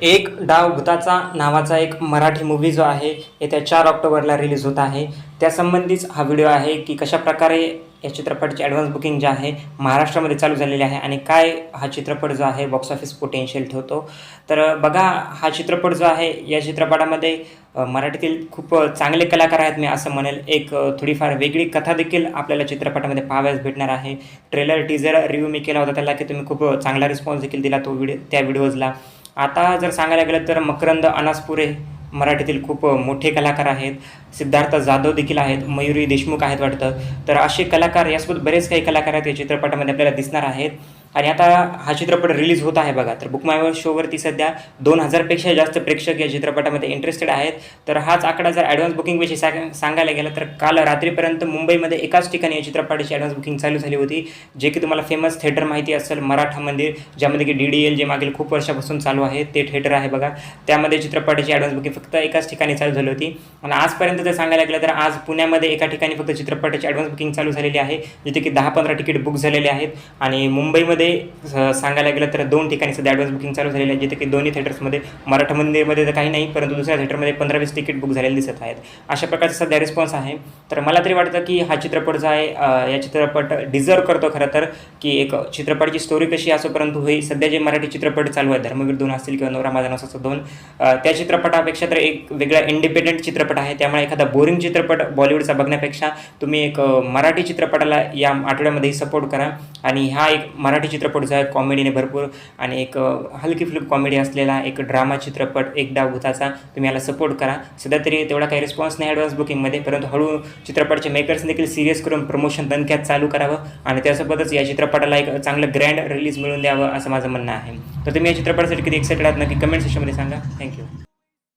एक डाव भूताचा नावाचा एक मराठी मूव्ही जो आहे येत्या चार ऑक्टोबरला रिलीज होत आहे. त्यासंबंधीच हा व्हिडिओ आहे की कशाप्रकारे या चित्रपटाची ॲडव्हान्स बुकिंग जे आहे महाराष्ट्रामध्ये चालू झालेली आहे आणि काय हा चित्रपट जो आहे बॉक्स ऑफिस पोटेन्शियल ठेवतो. तर बघा हा चित्रपट जो आहे या चित्रपटामध्ये मराठीतील खूप चांगले कलाकार आहेत मी असं म्हणेल. एक थोडीफार वेगळी कथा देखील आपल्याला चित्रपटामध्ये पाहाव्यास भेटणार आहे. ट्रेलर टीजर रिव्ह्यू मी केला होता त्याला की तुम्ही खूप चांगला रिस्पॉन्स देखील दिला तो व्हिडिओ त्या व्हिडिओजला आता जर सांगायला गेलं तर मकरंद अनासपुरे मराठीतील खूप मोठे कलाकार आहेत. सिद्धार्थ जाधव देखील आहेत. मयुरी देशमुख आहेत वाटतं. तर असे कलाकार यासोबत बरेच काही कलाकार आहेत. या चित्रपटामध्ये आपल्याला दिसणार आहेत. आणि आता हा चित्रपट रिलीज होत आहे बघा. तर बुक मायवर शोवरती सध्या दोन हजारपेक्षा जास्त प्रेक्षक या चित्रपटामध्ये इंटरेस्टेड आहेत. तर हाच आकडा जर ॲडव्हान्स बुकिंगविषयी सांग सांगायला गेला तर काल रात्रीपर्यंत मुंबईमध्ये एकाच ठिकाणी या चित्रपटाची ॲडव्हान्स बुकिंग चालू झाली होती जे की तुम्हाला फेमस थिएटर माहिती असेल मराठा मंदिर ज्यामध्ये की डी डी एल जे मागील खूप वर्षापासून चालू आहे ते थिएटर आहे बघा. त्यामध्ये चित्रपटाची ॲडव्हान्स बुकिंग फक्त एकाच ठिकाणी चालू झाली होती. आणि आजपर्यंत जर सांगायला गेलं तर आज पुण्यामध्ये एका ठिकाणी फक्त चित्रपटाची ॲडव्हान्स बुकिंग चालू झालेली आहे जिथे की दहा पंधरा तिकीट बुक झालेले आहेत. आणि मुंबईमध्ये मध्ये सांगायला गेलं तर दोन ठिकाणी सध्या ॲडव्हान्स बुकिंग चालू झालेली आहे जिथे की दोन्ही थिएटर्समध्ये मराठा मंदिरमध्ये तर काही नाही परंतु दुसऱ्या थिएटरमध्ये पंधरा वीस तिकीट बुक झालेले दिसत आहेत. अशा प्रकारचा सध्या रिस्पॉन्स आहे. तर मला तरी वाटतं की हा चित्रपट जो आहे या चित्रपट डिझर्व करतो खरं तर की एक चित्रपटाची स्टोरी कशी असो परंतु हे सध्या जे मराठी चित्रपट चालू आहेत धर्मवीर दोन असतील किंवा नवरा माझा नवसाचा दोन त्या चित्रपटापेक्षा तर एक वेगळा इंडिपेंडेंट चित्रपट आहे. त्यामुळे एखादा बोरिंग चित्रपट बॉलिवूडचा बघण्यापेक्षा तुम्ही एक मराठी चित्रपटाला या आठवड्यामध्ये सपोर्ट करा. आणि हा एक मराठी चित्रपट जो आहे कॉमेडीने भरपूर आणि एक हलकी फ्लिप कॉमेडी असलेला एक ड्रामा चित्रपट एक डाव भूताचा तुम्ही याला सपोर्ट करा. सध्या तरी तेवढा काही रिस्पॉन्स नाही ॲडव्हान्स बुकिंगमध्ये परंतु हळू चित्रपटचे मेकर्स देखील सिरियस करून प्रमोशन दणक्यात चालू करावं आणि त्यासोबतच या चित्रपटाला एक चांगलं ग्रँड रिलीज मिळून द्यावं असं माझं म्हणणं आहे. तर तुम्ही या चित्रपटासाठी किती एक्साइटेड आहात नक्की कमेंट सेक्शनमध्ये सांगा. थँक्यू